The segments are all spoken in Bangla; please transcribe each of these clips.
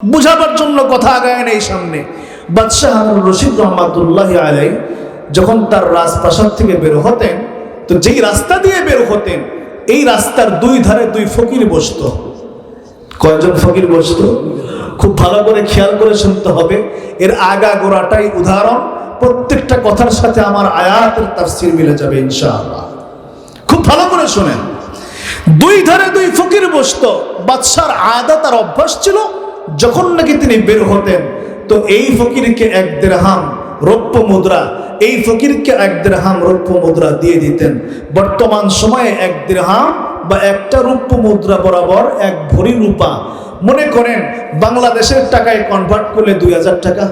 বুঝাবার জন্য কথা আগায় নেই সামনে। বাদশাহ হারুন রশিদ রহমাতুল্লাহ আলাই যখন তার রাজপ্রাসাদ থেকে বের হতেন, তো যেই রাস্তা দিয়ে বের হতেন, এই রাস্তার দুই ধারে দুই ফকির বসতো। কয়জন ফকির বসতো? খুব ভালো করে খেয়াল করে শুনতে হবে, এর আগা গোড়াটাই উদাহরণ, প্রত্যেকটা কথার সাথে আমার আয়াতের তাফসির মিলে যাবে ইনশাআল্লাহ। খুব ভালো করে শোনেন। দুই ধারে দুই ফকির বসত, বাদশার আদা তার অভ্যাস ছিল যখন নাকি তিনি বের হতেন, তো এই ফকিরকে এক দেড়হাম রৌপ্য মুদ্রা, এই ফকিরকে এক দেড়হাম রৌপ্য মুদ্রা দিয়ে দিতেন। বর্তমান সময়ে এক দেড়হাম বা একটা রৌপ্য মুদ্রা বরাবর এক ভরি রূপা। মনে করেন বাংলাদেশের টাকায় কনভার্ট করলে দুই হাজার টাকা।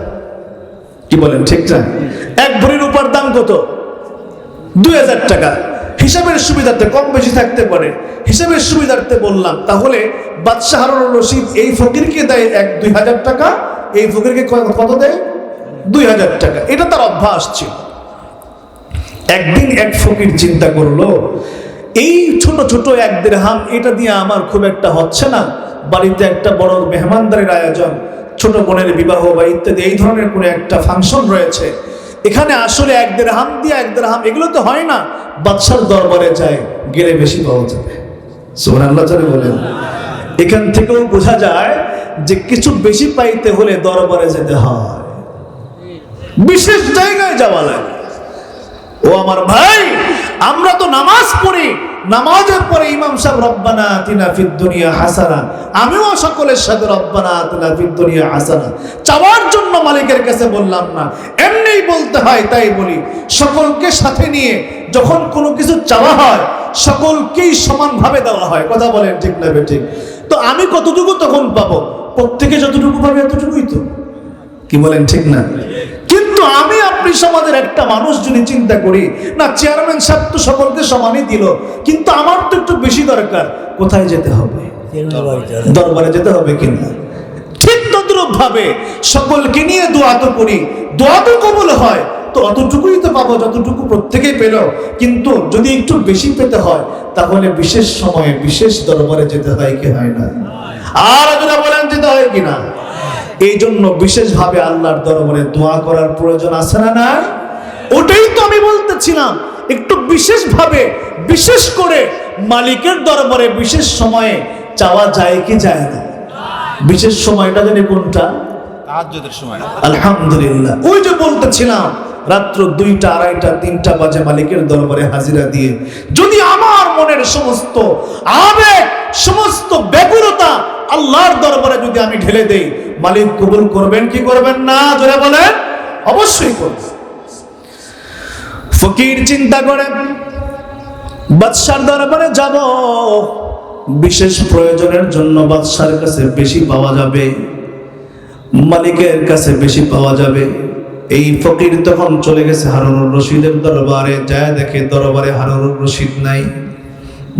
কি বলেন, ঠিক না? এক ভরি রূপার দাম কত? দুই হাজার টাকা। হিসাবের সুবিধার্থে কম বেশি থাকতে পারে। হিসাবের সুবিধার্থে বললাম, তাহলে বাদশাহ হারুন রশিদ এই ফকিরকে দেয় এক, দুই হাজার টাকা, এই ফকিরকে কত দেয়? দুই হাজার টাকা। এটা তার অভ্যাস ছিল। একদিন এক ফকির চিন্তা করল, এই ছোট ছোট এক দেড়হাম, এটা দিয়ে আমার খুব একটা হচ্ছে না। বাড়িতে একটা বড় মেহমানদারের আয়োজন, ছোট বোনের বিবাহ বা ইত্যাদি, এই ধরনের কোনো একটা ফাংশন রয়েছে। এখানে আসলে এক দেড়হাম দিয়ে এক দেড়হাম, এগুলো তো হয় না। বাদশার দরবারে যায়, গেলে বেশি পাওয়া যাবে। সোহান আল্লাহ বলেন। এখান থেকেও বোঝা যায় যে কিছু বেশি পাইতে হলে দরবারে যেতে হয়। বিশেষ জায়গায় যাওয়া লাগে। ও আমার ভাই আমরা তো নামাজ পড়ি। নামাজের পরে ইমাম সাহেব, রব্বানা ফিদ দুনিয়া হাসানা। আমিও সকলের সাথে, রব্বানা ফিদ দুনিয়া হাসানা। চাওয়ার জন্য মালিকের কাছে বললাম না। এমনিই বলতে হয়, তাই বলি। সকলকে সাথে নিয়ে যখন কোনো কিছু চাওয়া হয়, সকলকেই সমানভাবে দেওয়া হয়। কথা বলেন ঠিক না ঠিক? তো আমি কতটুকু তখন পাবো? প্রত্যেকে যতটুকু পাবে এতটুকুই তো। কি বলেন ঠিক না? কিন্তু আমি সমাজের একটা মানুষ যদি চিন্তা করি, না চেয়ারম্যান সাহেব তো সকলকে সমানই দিল, কিন্তু আমার তো একটু বেশি দরকার, কোথায় যেতে হবে? দরবারে যেতে হবে কিনা? ঠিক তদ্রুপ ভাবে সকলকে নিয়ে দোয়া তো করি, দোয়া তো কবুল হয়, তো অতটুকুই তো পাবো, যতটুকু প্রত্যেকেই পেল, কিন্তু যদি একটু বেশি পেতে হয়, তাহলে বিশেষ সময়ে, বিশেষ দরবারে যেতে হয় কি হয় না? আর বলেন, যেতে হয় কিনা এই জন্য বিশেষভাবে আল্লাহর দরবারে দোয়া করার প্রয়োজন আছে না না ওটাই তো আমি বলতেছিলাম। একটু বিশেষভাবে বিশেষ করে মালিকের দরবারে বিশেষ সময়ে চাওয়া যায় কি যায় না? বিশেষ সময়টা জানি কোনটা? সময়। আলহামদুলিল্লাহ। ওই যে বলতেছিলাম রাত্র দুইটা আড়াইটা তিনটা বাজে মালিকের দরবারে হাজিরা দিয়ে যদি আমার মনের সমস্ত আবেগ সমস্ত ব্যাকুলতা আল্লাহর দরবারে যদি আমি ঢেলে দেই মালিক কবুল করবেন কি করবেন না? জোরে বলেন, অবশ্যই করবেন। ফকির চিন্তা করেন, বাদশার দরবারে যাব, বিশেষ প্রয়োজনের জন্য বাদশার কাছে বেশি পাওয়া যাবে, মালিকের কাছে বেশি পাওয়া যাবে। এই ফকির তখন চলে গেছে হারুনুর রশিদের দরবারে, যায় দেখে দরবারে হারুনুর রশিদ নাই।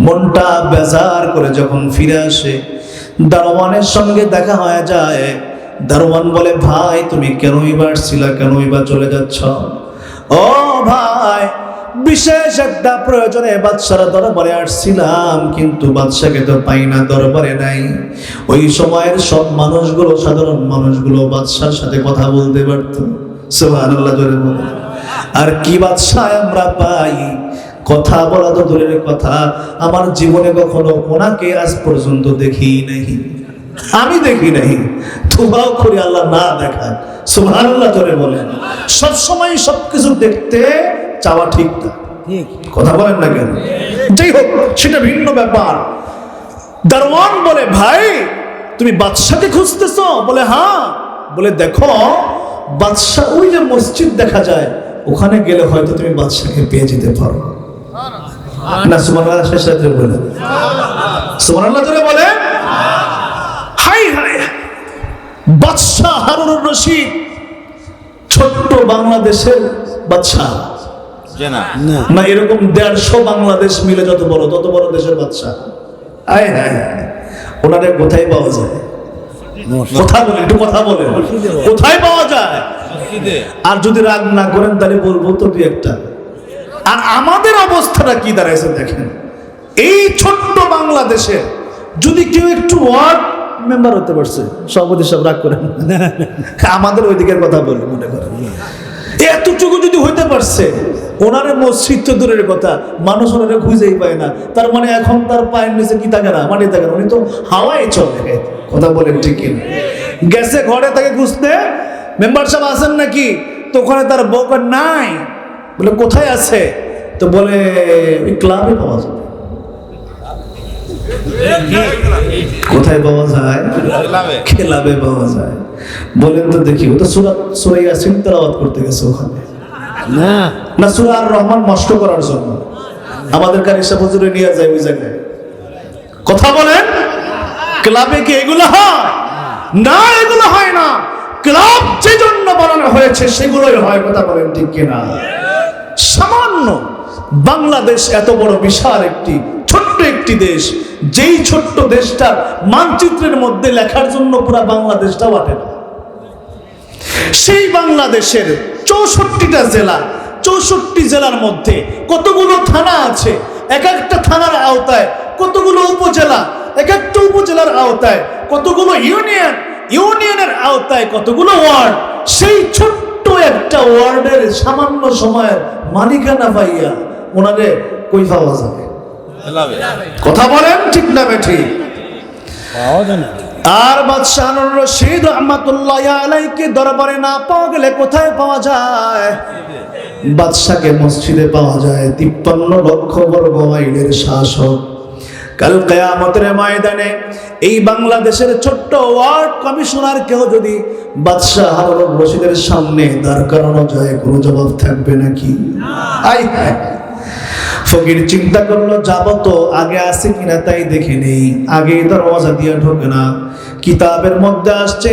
মনটা বেজার করে যখন ফিরে আসে দারোয়ানের সঙ্গে দেখা হয়ে যায়। দারোয়ান বলে, ভাই, তুমি কেনই বা আসছিলা কেনই বা চলে যাচ্ছ? ও ভাই, বিশেষ একটা প্রয়োজনে বাদশারা দরবারে আসছিলাম, কিন্তু বাদশাকে তো পাই না, দরবারে নাই। ওই সময়ের সব মানুষগুলো, সাধারণ মানুষগুলো বাদশার সাথে কথা বলতে পারত। জোরে বলে আর কি বাদশায় আমরা পাই? কথা বলা তো দূরের কথা। আমার জীবনে কখনো ওনাকে আজ পর্যন্ত দেখি নাই। আমি দেখি নাই। তোমরাও করি আল্লাহ না দেখা সুবহানাল্লাহ ধরে বলেন। সব সময় সবকিছু দেখতে চাওয়া ঠিক না। কথা বলেন না কেন? যাই হোক, সেটা ভিন্ন ব্যাপার। দারওয়ান বলে, ভাই, তুমি বাদশাকে খুঁজতেছ? বলে হ্যাঁ। বলে, দেখো, বাদশাহ ওই যে মসজিদ দেখা যায়, ওখানে গেলে হয়তো তুমি বাদশাকে পেয়ে যেতে পারো। না সুবহানাল্লাহ শেষ রাত্রে বলে সুবহানাল্লাহ জোরে বলে হাই হাই বাদশাহ হারুনুর রশিদ ছোট্ট বাংলাদেশের বাদশাহ। না। না। এরকম দেড়শো বাংলাদেশ মিলে যত বড় তত বড় দেশের বাদশাহ। আয় হ্যাঁ ওনাদের কোথায় পাওয়া যায়? কথা বলেন একটু কথা বলেন। কোথায় পাওয়া যায়? আর যদি রাগ না করেন তাহলে বলব তো দুই একটা। আর আমাদের অবস্থাটা কি দাঁড়াইছে দেখেন। এই ছোট্ট বাংলাদেশে যদি কেউ একটু ওয়ার্ড মেম্বার হতে পারছে, সভাপতি সব রাগ করেন। আমাদের ওই দিকের কথা বলি মনে করেন। এতটুকু যদি হইতে পারছে, ওনারে মসজিদ তো দূরের কথা, মানুষ ওনারে খুঁজেই পায় না। তার মানে এখন তার পায়ের নিচে কি থাকে না? মাটি থাকে না, উনি তো হাওয়ায় চলে। কথা বলেন ঠিক কিনা গেছে ঘরে তাকে খুঁজতে, মেম্বার সাহেব আসেন নাকি? তো ওখানে তার বউকার নাই। বলে কোথায় আছে? তো বলে ওই ক্লাবে পাওয়া যাবে। কোথায় পাওয়া যায়? খেলাবে। পাওয়া যায়। বলেন তো দেখি ও তো সুরা সুরাই আসিন তেলাওয়াত করতে গেছে ওখানে। না। না সুরা আর রহমান নষ্ট করার জন্য। আমাদের কারিসা হুজুরে নিয়ে যায় ওই জায়গায়। কথা বলেন ক্লাবে কি এগুলো হয়? না এগুলো হয় না। ক্লাব যে জন্য বানানো হয়েছে সেগুলোই হয় কথা বলেন ঠিক কিনা? সামান্য বাংলাদেশ এত বড় বিশাল একটি, ছোট্ট একটি দেশ। যেই ছোট্ট দেশটার মানচিত্রের মধ্যে লেখার জন্য পুরো বাংলাদেশটা বাটে না। সেই বাংলাদেশের চৌষট্টিটা জেলা, চৌষট্টি জেলার মধ্যে কতগুলো থানা আছে? এক একটা থানার আওতায় কতগুলো উপজেলা? এক একটা উপজেলার আওতায় কতগুলো ইউনিয়ন? ইউনিয়নের আওতায় কতগুলো ওয়ার্ড? সেই ছোট্ট একটা ওয়ার্ডের সামান্য সময়ের মালিকানা পাইয়া ওনারে কই পাওয়া যাবে। কথা বলেন ঠিক না না আর বাদশাহ রশিদ রহমাতুল্লাহ আলাইকে দরবারে না পাওয়া গেলে কোথায় পাওয়া যায়? বাদশাকে মসজিদে পাওয়া যায়। তিপ্পান্ন লক্ষ বর্গ মাইলের শাসক। কাল কেয়ামতের ময়দানে এই বাংলাদেশের ছোট্ট ওয়ার্ড কমিশনার কেউ যদি বাদশাহ হারুন রশিদের সামনে দাঁড় করানো যায়, কোনো জবাব থাকবে নাকি? আই ফকির চিন্তা করল, যাব তো, আগে আছে কিনা তাই দেখে নেই। আগেই দরওয়াজা দিয়ে ঢোকে না। কিতাবের মধ্যে আসছে,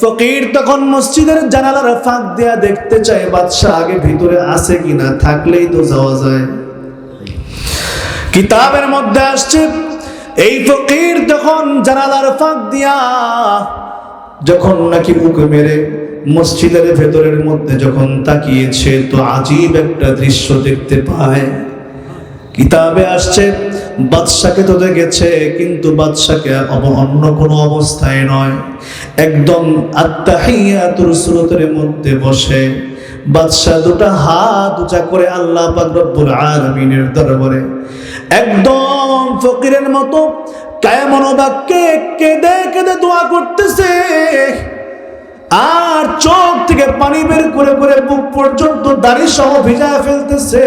ফকির তখন মসজিদের জানালার ফাঁক দেয়া দেখতে চায় বাদশাহ আগে ভিতরে আছে কিনা, থাকলেই তো যাওয়া যায়। কিতাবের মধ্যে আসছে, এই ফকির তখন জানালার ফাঁক দিয়া যখন নাকি মুখে মেরে মসজিদের ভেতরের মধ্যে যখন তাকিয়েছে, তো আজীব একটা দৃশ্য দেখতে পায়। কিতাবে আসছে, বাদশাকে তো দেখেছে, কিন্তু বাদশাকে অন্য কোনো অবস্থায় নয়। একদম আত্মাহিয়াতুর সুরতের মধ্যে বসে। বাদশাহ দুটা হাত উঁচা করে আল্লাহ পাক রব্বুল আলামিনের দরবারে একদম ফকিরের মতো কায়মন বাক্যে কেঁদে কেঁদে দোয়া করতেছে। আর চোখ থেকে পানি বের করে করে বুক পর্যন্ত দাড়ি সহ ভিজায় ফেলতেছে।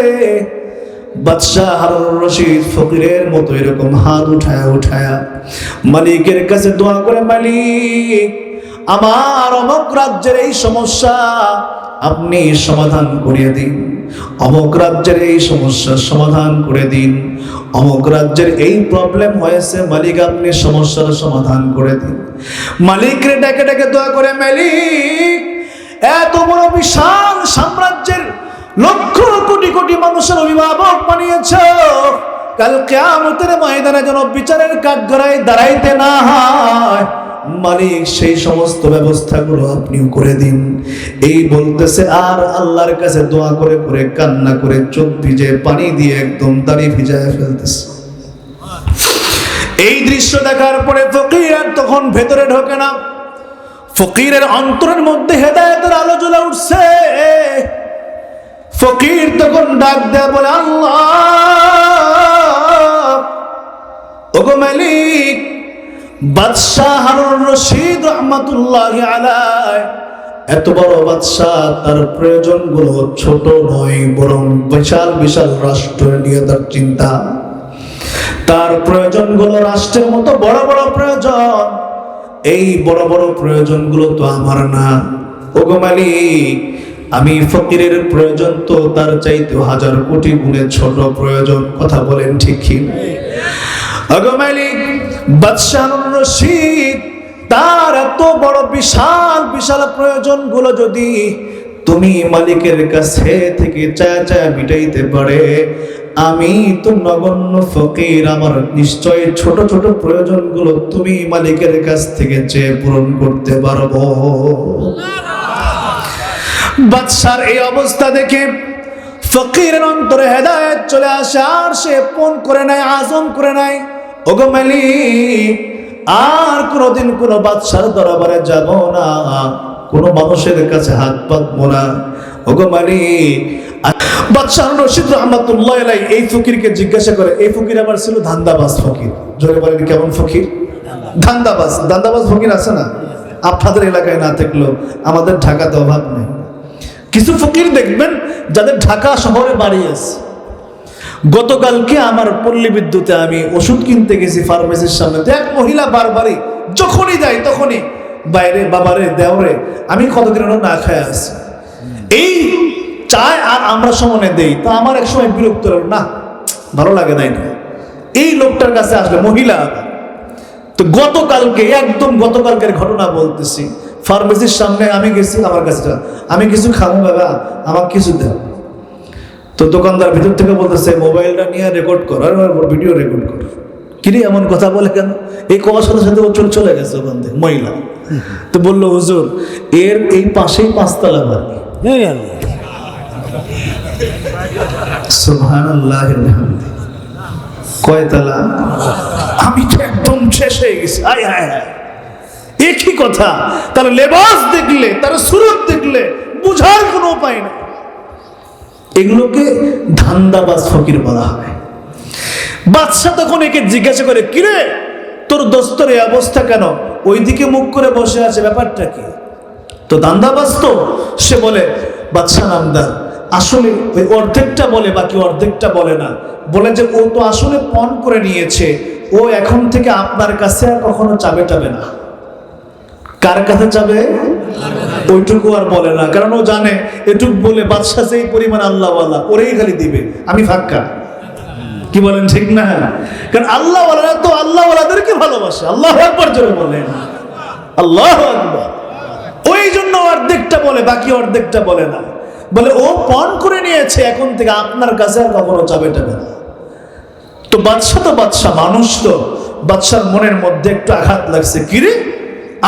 বাদশাহ রশিদ ফকিরের মতো এরকম হাত মালিকের কাছে করে, মালিক, আমার এই সমস্যা আপনি সমাধান করিয়ে দিন। অমক রাজ্যের এই সমস্যার সমাধান করে দিন। অমক রাজ্যের এই প্রবলেম হয়েছে, মালিক আপনি সমস্যার সমাধান করে দিন। মালিকরে ডেকে ডেকে দোয়া করে, মালিক, এত বড় বিশাল সাম্রাজ্যের লক্ষ কোটি কোটি মানুষের অভিভাবক বানিয়েছ, কাল কেয়ামতের ময়দানে যেন বিচারের কাঠগড়ায় দাঁড়াইতে না হয়। মালিক সেই সমস্ত ব্যবস্থাগুলো আপনিও করে দিন। এই বলতেছে, আর আল্লাহর কাছে দোয়া করে করে কান্না করে চোখ ভিজে পানি দিয়ে একদম দাড়ি ভিজায় ফেলতেছে। এই দৃশ্য দেখার পরে ফকির আর তখন ভেতরে ঢোকে না। ফকিরের অন্তরের মধ্যে হেদায়তের আলো জ্বলে উঠছে। ফকির তখন ডাক দেয় বলে, আল্লাহ! ওগো মালিক বাদশাহ রশিদ রহমাতুল্লাহ আলাই এত বড় বাদশাহ, তার প্রয়োজনগুলো ছোট নয়, বরং বিশাল বিশাল রাষ্ট্র নিয়ে তার চিন্তা। তার প্রয়োজনগুলো রাষ্ট্রের মতো বড় বড় প্রয়োজন। এই বড় বড় প্রয়োজনগুলো তো আমার না। ওগো মালিক, আমি ফকিরের প্রয়োজন তো তার চাইতে হাজার কোটি গুণে ছোট প্রয়োজন, কথা বলেন ঠিক কি ওগো মালিক বাদশাহ রশিদ, তার এত বড় বিশাল বিশাল প্রয়োজনগুলো যদি তুমি মালিকের কাছে থেকে চায়া চায়া মিটাইতে পারে, আমি তো নগণ্য ফকির, আমার নিশ্চয় ছোট ছোট প্রয়োজনগুলো তুমি মালিকের কাছ থেকে চেয়ে পূরণ করতে পারব। বাদশার এই অবস্থা দেখে ফকিরের অন্তরে হেদায়েত চলে আসে, আর সে ফোন করে নেয়, আজম করে নেয়। ওগো মালিক আর কোনোদিন কোনো বাদশার দরবারে যাব না। কোনো মানুষের কাছে হাত পাতবো না। ওগো মালিক বাদশাহ রশিদ রহমাতুল্লাহ আলাই এই ফকিরকে জিজ্ঞাসা করে, এই ফকির আবার ছিল ধান্দাবাজ ফকির। জোরে বলেন কেমন ফকির? ধান্দাবাজ ধান্দাবাজ ফকির আছে না? আপনাদের এলাকায় না থাকলেও আমাদের ঢাকাতে অভাব নেই। কিছু ফকির দেখবেন, যাদের ঢাকা শহরে বাড়ি আছে। গতকালকে আমার পল্লী বিদ্যুতে আমি ওষুধ কিনতে গেছি ফার্মেসির সামনে। তো এক মহিলা বারবারই, যখনই যাই তখনই, বাইরে, বাবারে, দেওরে, আমি কতদিন না খায় আছি? এই চায় আর আমরা সমানে দেই। তো আমার এক সময় বিরক্ত না, ভালো লাগে নাই না। এই লোকটার কাছে আসলে মহিলা। তো গতকালকে, একদম গতকালকের ঘটনা বলতেছি। ফার্মেসির সামনে আমি গেছি, আমার কাছে আমি কিছু খাব বাবা, আমাকে কিছু দেও। তো দোকানদার ভিতর থেকে বলতেছে মোবাইলটা নিয়ে রেকর্ড কর আর ভিডিও রেকর্ড কর। কিরে এমন কথা বলে কেন? এই কমার সাথে সাথে ও চলে চলে গেছে ওখান থেকে মহিলা। তো বলল হুজুর এর এই পাশেই পাঁচতলা বাড়ি। কয়তলা? আমি তো একদম শেষ হয়ে গেছি। আয় হায় হায় একই কথা তার লেবাস দেখলে তার সুরত দেখলে বুঝার কোনো উপায় নেই। এগুলোকে ধান্দাবাজ ফকির বলা হয়। বাদশাহ তখন একে জিজ্ঞাসা করে, কিরে, তোর দোস্তর এই অবস্থা কেন? ওইদিকে মুখ করে বসে আছে, ব্যাপারটা কি? তো দান্দাবাজ তো সে বলে, বাদশাহ নামদার, আসলে ওই অর্ধেকটা বলে, বাকি অর্ধেকটা বলে না। বলে যে, ও তো আসলে পণ করে নিয়েছে, ও এখন থেকে আপনার কাছে আর কখনো চাবে টাবে না। কার কাছে যাবে ওইটুকু আর বলে না, কারণ ও জানে, এটুকু বলে বাদশাহ সেই পরিমাণ আল্লাহ আল্লাহ ওরেই খালি দিবে, আমি ফাক্কা। কি বলেন ঠিক না? কারণ আল্লাহ তো আল্লাহ ওয়ালাদেরকে ভালোবাসে, আল্লাহ একবার জোরে বলেন। আল্লাহ আকবার। ওই জন্য অর্ধেকটা বলে, বাকি অর্ধেকটা বলে না। বলে, ও পণ করে নিয়েছে, এখন থেকে আপনার কাছে আর কখনো চাবে টাবে না। তো বাদশা তো বাদশা মানুষ তো। বাদশার মনের মধ্যে একটু আঘাত লাগছে। কিরে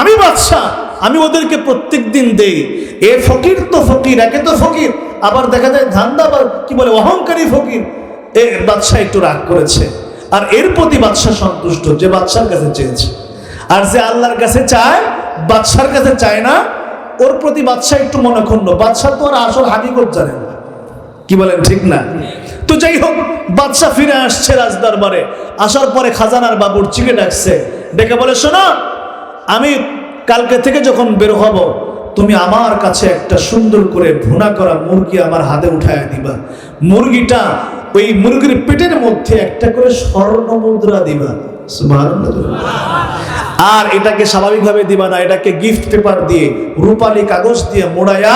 আমি বাদশা আমি ওদেরকে প্রত্যেক দিন দেই। এ ফকির তো ফকির, একে তো ফকির। আবার দেখা যায় ধান্দা বা কি বলে, অহংকারী ফকির। এ বাদশাহ একটু রাগ করেছে। আর এর প্রতি বাদশাহ সন্তুষ্ট, যে বাদশার কাছে চেয়েছে। আর যে আল্লাহর কাছে চায় বাদশার কাছে চায় না, ওর প্রতি বাদশাহ একটু মনক্ষুণ্ণ। বাদশাহ তো আর আসল হাকিকত জানে না। কি বলেন, ঠিক না? তো যাই হোক, বাদশাহ ফিরে আসছে রাজদরবারে। আসার পরে খাজানার বাবুর চিকে ডাকছে। ডেকে বলে, শোনো, আমি কালকে থেকে যখন বের হব, তুমি আমার কাছে একটা সুন্দর করে ভুনা করা মুরগি আমার হাতে উঠায় দিবা। মুরগিটা ওই মুরগির পেটের মধ্যে একটা করে স্বর্ণ মুদ্রা দিবা। আর এটাকে স্বাভাবিকভাবে দিবা না, এটাকে গিফট পেপার দিয়ে, রূপালী কাগজ দিয়ে মোড়ায়া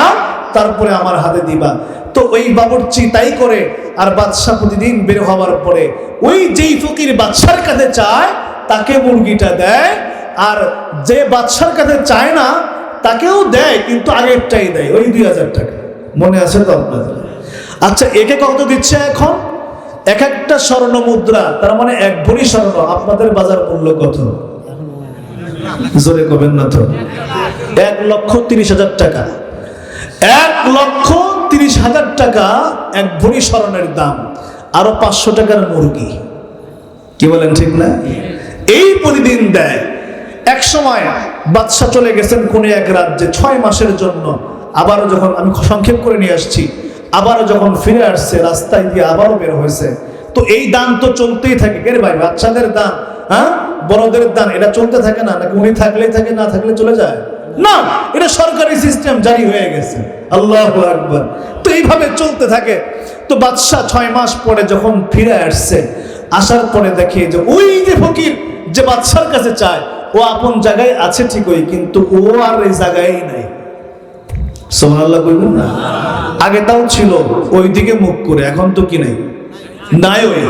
তারপরে আমার হাতে দিবা। তো ওই বাবুর্চি তাই করে আর বাদশাহ প্রতিদিন বের হওয়ার পরে ওই যেই ফকির বাদশার কাছে চায়, তাকে মুরগিটা দেয় আর যে বাচ্চার কাছে চায় না, তাকেও দেয়, কিন্তু আগেরটাই দেয়, ওই দুই হাজার টাকা। মনে আছে তো আপনাদের? আচ্ছা একে কত দিচ্ছে এখন? এক একটা স্বর্ণ মুদ্রা, তার মানে এক ভরি স্বর্ণ, আপনাদের বাজার মূল্য কত? জোরে করবেন না তো। এক লক্ষ তিরিশ হাজার টাকা। এক লক্ষ তিরিশ হাজার টাকা এক ভরি স্বর্ণের দাম, আরও পাঁচশো টাকার মুরগি। কি বলেন ঠিক না? এই প্রতিদিন দেয়। এক সময় বাদশাহ চলে গেছেন কোন এক রাজ্যে ছয় মাসের জন্য। আবারও যখন আমি সংক্ষেপ করে নিয়ে আসছি, আবারও যখন ফিরে আসছে, রাস্তায় দিয়ে আবারও বের হয়েছে। তো এই দান তো চলতেই থাকে। কে রে ভাই? বাচ্চাদের দান হ্যাঁ? বড়দের দান, এটা চলতে থাকে না? নাকি উনি থাকলেই থাকে, না থাকলে চলে যায়? না, এটা সরকারি সিস্টেম জারি হয়ে গেছে। আল্লাহ আকবর। তো এইভাবে চলতে থাকে। তো বাদশাহ ছয় মাস পরে যখন ফিরে আসছে, আসার পরে দেখে যে ওই যে ফকির যে বাদশার কাছে চায় ও আপন জায়গায় আছে ঠিকই কিন্তু ও আর এই জায়গায় নাই। সোমানাল্লাহ কইবেন না? আগে তাও ছিল ওই দিকে মুখ করে এখন তো কি নাই? নাই ওই।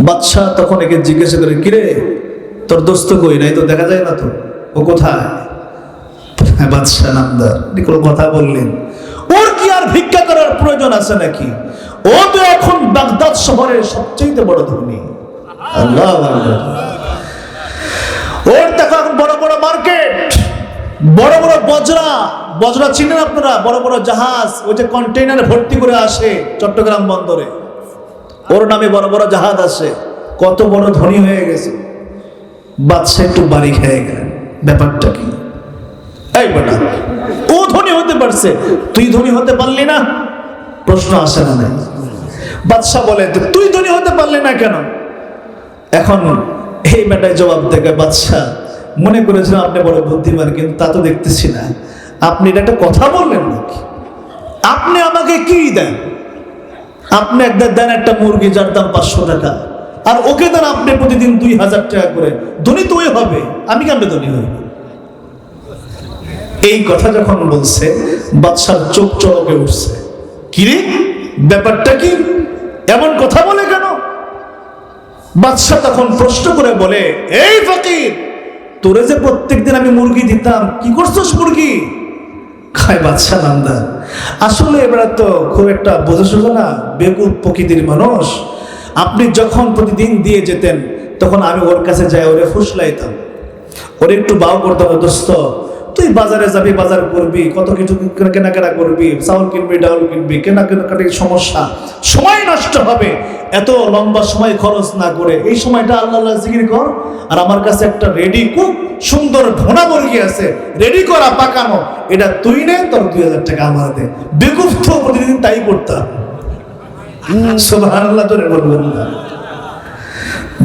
বাদশাহ তখন একে জিজ্ঞাসা করে কিরে তোর দোস্ত কই? নাই তো দেখা যায় না তো। ও কোথায়? হ্যাঁ, বাদশাহ নামদার কোনো কথা বললেন। ওর কি আর ভিক্ষা করার প্রয়োজন আছে নাকি? ও তো এখন বাগদাদ শহরের সবচেয়ে বড় ধনী। আল্লাহ আকবার। ওর দেখো এখন বড় বড় মার্কেট, বড় বড় বজরা বজরা চিনেন আপনারা? বড় বড় জাহাজ, ওই যে কন্টেইনারে ভর্তি করে আসে চট্টগ্রাম বন্দরে। ওর নামে বড় বড় জাহাজ আসে। কত বড় ধনী হয়ে গেছে। বাদশাহ একটু বাড়ি খেয়ে গেলেন। ব্যাপারটা কি? এই বেটা, ও ধনী হতে পারছে, তুই ধনী হতে পারলি না? প্রশ্ন আসে না বাদশাহ বলে, তুই ধনী হতে পারলি না কেন? এখন এই বেটায় জবাব দেখে বাদশাহ মনে করেছিলাম আপনি বড় বুদ্ধিমান, কিন্তু তা তো দেখতেছি না। আপনি এটা একটা কথা বললেন নাকি? আপনি আমাকে কি দেন? আপনি একটা দেন একটা মুরগি, যার দাম পাঁচশো টাকা। আর ওকে দেন আপনি প্রতিদিন দুই হাজার টাকা করে। ধনী তো হবে। আমি কেমন ধনী হইব? এই কথা যখন বলছে, বাদশার চোখ চলকে উঠছে। কিরে? ব্যাপারটা কি? এমন কথা বলে কেন? বাদশাহ তখন প্রশ্ন করে বলে, এই ফকির, তোরে যে প্রত্যেকদিন আমি মুরগি দিতাম, কি করছস মুরগি? খায় বাদশাহ নান্দা আসলে এবারে তো খুব একটা বোঝা সোজা না, বেকুব প্রকৃতির মানুষ। আপনি যখন প্রতিদিন দিয়ে যেতেন, তখন আমি ওর কাছে যাই, ওরে ফুসলাইতাম। ওরে একটু বাউ করতাম দোস্ত তুই বাজারে যাবি, বাজার করবি, কত কিছু কেনাকাটা করবি, চাউল কিনবি ডাউল কিনবি কেনা সমস্যা, সময় নষ্ট হবে। এত লম্বা সময় খরচ না করে। এই সময়টা আল্লাহ আল্লাহ জিকির কর। আর আমার কাছে একটা রেডি খুব সুন্দর ভোনা মুরগি আছে। রেডি করা, পাকানো। এটা তুই নে, তোর দুই হাজার টাকা আমার দে। বেকুফ প্রতিদিন তাই করতাম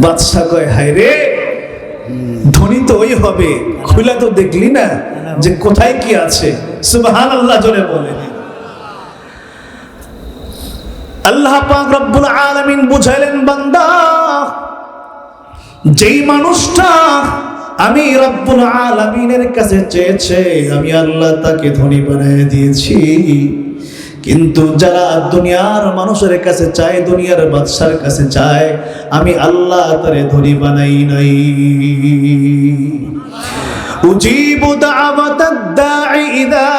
বাদশাহ কয়, হায় রে ধনী তো ওই হবে, খুলে তো দেখলি না যে কোথায় কি আছে? সুবহান আল্লাহ জোরে বলে। আল্লাহ পাক রব্বুল আলামিন বুঝাইলেন, বান্দা, যেই মানুষটা আমি রব্বুল আলামিনের কাছে চেয়েছে, আমি আল্লাহ তাকে ধনী বানিয়ে দিয়েছি। কিন্তু যারা দুনিয়ার মানুষের কাছে চায় দুনিয়ার বাদশার কাছে চায় আমি আল্লাহ তারে ধনী বানাই নাই। উজিবু দাওয়াতাদ দাঈ ইদা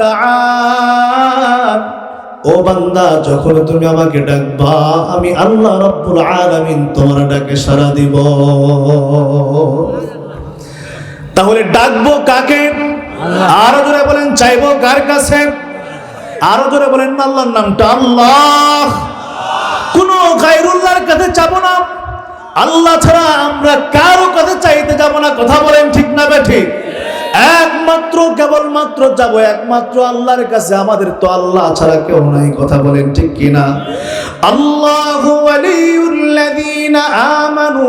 দাআন ও বান্দা যখন তুমি আমাকে ডাকবা আমি আল্লাহ রব্বুল আলামিন তোমার ডাকে সাড়া দিব। তাহলে ডাকবো কাকে? আরও জোরে বলেন চাইব কার কাছে? আরও জোরে বলেন, আল্লাহর নামটা আল্লাহ। কোন গায়রুল্লাহর কাছে যাব না। আল্লাহ ছাড়া আমরা কারও কাছে চাইতে যাব না। কথা বলেন ঠিক না ঠিক একমাত্র, কেবলমাত্র যাব, একমাত্র আল্লাহর কাছে। আমাদের তো আল্লাহ ছাড়া কেউ নাই। কথা বলেন ঠিক কিনা? আল্লাহ আমানু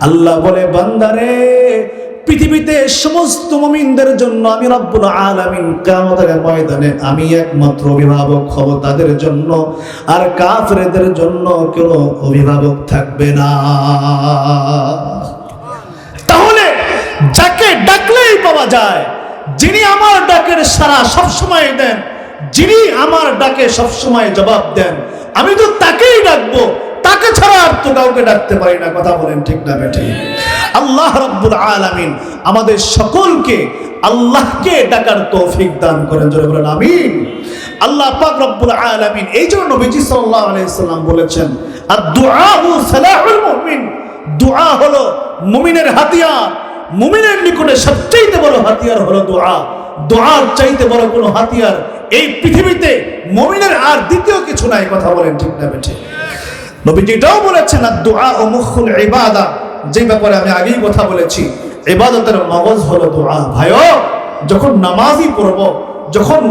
আল্লাহ বলে, বান্দারে পৃথিবীতে সমস্ত মুমিনদের জন্য আমি রব্বুল আলামিন কিয়ামতের ময়দানে আমি একমাত্র অভিভাবক হব, তাদের জন্য। আর কাফেরদের জন্য কোনো অভিভাবক থাকবে না। তাহলে যাকে ডাকলেই পাওয়া যায়, যিনি আমার ডাকের সারা সব সময় দেন, যিনি আমার ডাকে সব সময় জবাব দেন, আমি তো তাকেই ডাকবো, তাকে ছাড়া আর তো কাউকে ডাকতে পারি না, কথা বলেন ঠিক না বেঠি আল্লাহ রব্বুল আলামিন আমাদের সকলকে আল্লাহকে ডাকার তৌফিক দান করেন, জোরে বলেন আমিন। আল্লাহ পাক রব্বুল আলামিন এই জন্য নবীজি সাল্লাল্লাহু আলাইহি সাল্লাম বলেছেন আর দুআউ সালাহুল মুমিন। দোয়া হলো মুমিনের হাতিয়ার। মুমিনের নিকটে সবচেয়ে বড় হাতিয়ার হলো দোয়া দোয়ার চাইতে বড় কোনো হাতিয়ার এই পৃথিবীতে মুমিনের আর দ্বিতীয় কিছু নাই, কথা বলেন ঠিক না বেঠে। নবীজি এটাও বলেছেন আর দোয়া ও মুখুল ইবাদা। যে ব্যাপারে আমি আগেই কথা বলেছি, ইবাদতের মগজ হলো দোয়া। ভাইও, যখন নামাজই পড়ব, যখন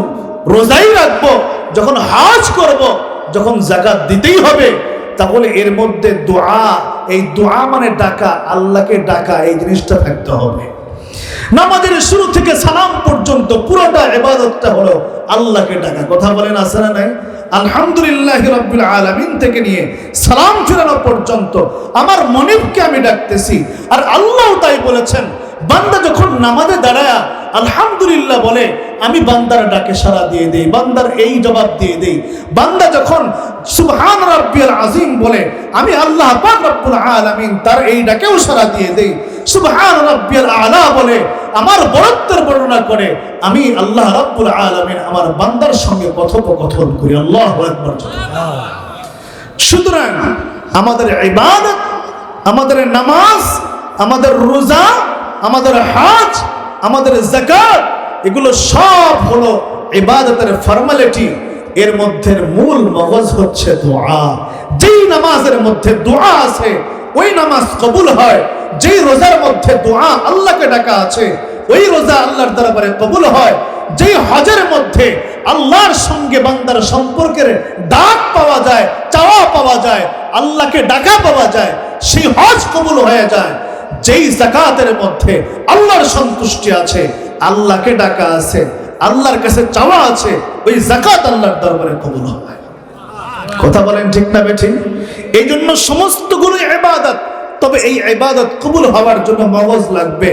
রোজাই রাখব, যখন হাজ করব, যখন জাকাত দিতেই হবে, তাহলে এর মধ্যে দোয়া, এই দোয়া মানে ডাকা, আল্লাহকে ডাকা, এই জিনিসটা থাকতে হবে। নামাজের শুরু থেকে সালাম পর্যন্ত পুরোটা এবাদতটা হলো আল্লাহকে ডাকা। কথা বলেন আসে না নাই? আলহামদুলিল্লাহ রব্বুল আলামিন থেকে নিয়ে সালাম ফেরানো পর্যন্ত আমার মনিবকে আমি ডাকতেছি। আর আল্লাহ তাই বলেছেন, বান্দা যখন নামাজে দাঁড়ায় আলহামদুলিল্লাহ বলে, আমি বান্দার ডাকে সাড়া দিয়ে দেই, বান্দার এই জবাব দিয়ে দেই। বান্দা যখন সুবহান রাব্বিয়াল আজিম বলে, আমি আল্লাহ পাক রব্বুল আলামিন তার এই ডাকেও সাড়া দিয়ে দেই। সুবহান রাব্বিয়াল আলা বলে আমার বরত্বের বর্ণনা করে আমি আল্লাহ রাব্বুল আলামিন আমার বান্দার সঙ্গে কথোপকথন করি। আল্লাহু আকবার। সুতরাং আমাদের ইবাদত, আমাদের নামাজ, আমাদের রোজা, আমাদের হাজ, আমাদের জাকাত এগুলো সব হলো ইবাদতের ফর্মালিটি। এর মধ্যে মূল মগজ হচ্ছে দোয়া। যেই নামাজের মধ্যে দোয়া আছে, ওই নামাজ কবুল হয়। যেই রোজার মধ্যে দোয়া আল্লাহকে ডাকা আছে, ওই রোজা আল্লাহর দরবারে কবুল হয়। যেই হজের মধ্যে আল্লাহর সঙ্গে বান্দার সম্পর্কের ডাক পাওয়া যায়, চাওয়া পাওয়া যায়, আল্লাহকে ডাকা পাওয়া যায়, সেই হজ কবুল হয়ে যায়। যেই জাকাতের মধ্যে আল্লাহর সন্তুষ্টি আছে, আল্লাহকে ডাকা আছে, আল্লাহর কাছে চাওয়া আছে, ওই জাকাত আল্লাহর দরবারে কবুল হয়। কথা বলেন ঠিক না বেঠি এই জন্য সমস্তগুলো ইবাদত তবে এই ইবাদত কবুল হওয়ার জন্য মগজ লাগবে।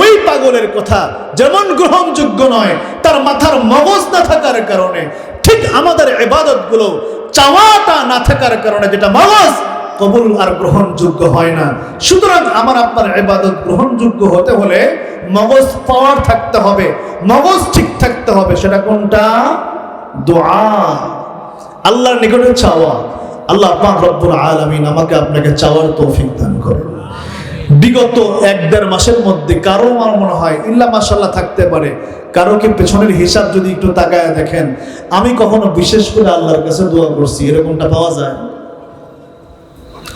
ওই পাগলের কথা যেমন গ্রহণযোগ্য নয়, তার মাথার মগজ না থাকার কারণে, ঠিক আমাদের ইবাদতগুলো চাওয়াটা না থাকার কারণে যেটা মগজ কবুল আর গ্রহণযোগ্য হয় না। সুতরাং আমার আপনার ইবাদত গ্রহণযোগ্য হতে হলে মগজ পাওয়ার থাকতে হবে, মগজ ঠিক থাকতে হবে। সেটা কোনটা? দোয়া। আল্লাহর নিকটে চাওয়া। আল্লাহ পাক রব্বুল আলামিন আমাকে আপনাকে চাওয়ার তৌফিক দান করেন। বিগত এক দেড় মাসের মধ্যে কারও আমার মনে হয় ইল্লা মাসাল্লাহ থাকতে পারে, কারও কি পেছনের হিসাব যদি একটু তাকায় দেখেন, আমি কখনো বিশেষ করে আল্লাহর কাছে দোয়া করছি, এরকমটা পাওয়া যায়?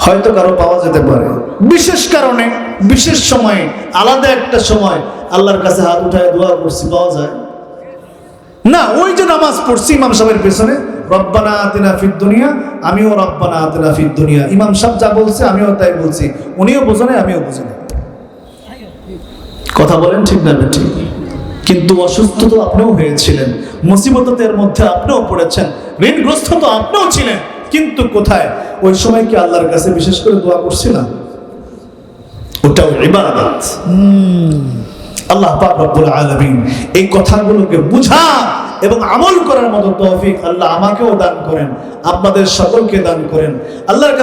হয়তো কারও পাওয়া যেতে পারে। বিশেষ কারণে, বিশেষ সময়ে, আলাদা একটা সময় আল্লাহর কাছে হাত উঠায় দোয়া করছি, পাওয়া যায়? না, ওই যে নামাজ পড়ছি ইমাম সাহেবের পেছনে রব্বানা আতিনা ফিদ দুনিয়া, আমিও রব্বানা আতিনা ফিদ দুনিয়া। ইমাম সাহেব যা বলছে, আমিও তাই বলছি। উনিও বোঝেন, আমিও বুঝি না। কথা বলেন ঠিক না ঠিক কিন্তু অসুস্থ তো আপনিও হয়েছিলেন। মুসিবতের মধ্যে আপনিও পড়েছেন। ঋণগ্রস্ত তো আপনিও ছিলেন। কিন্তু কোথায়? ওই সময় কি আল্লাহর কাছে বিশেষ করে দোয়া করছিলাম? ওটাও ইবাদত। আল্লাহ পাক রব্বুল আলামিন এই কথাগুলোকে বুঝা এবং আমল করার মতো তৌফিক আল্লাহ আমাকেও দান করেন, আপনাদের সকলকে দান করেন। আল্লাহর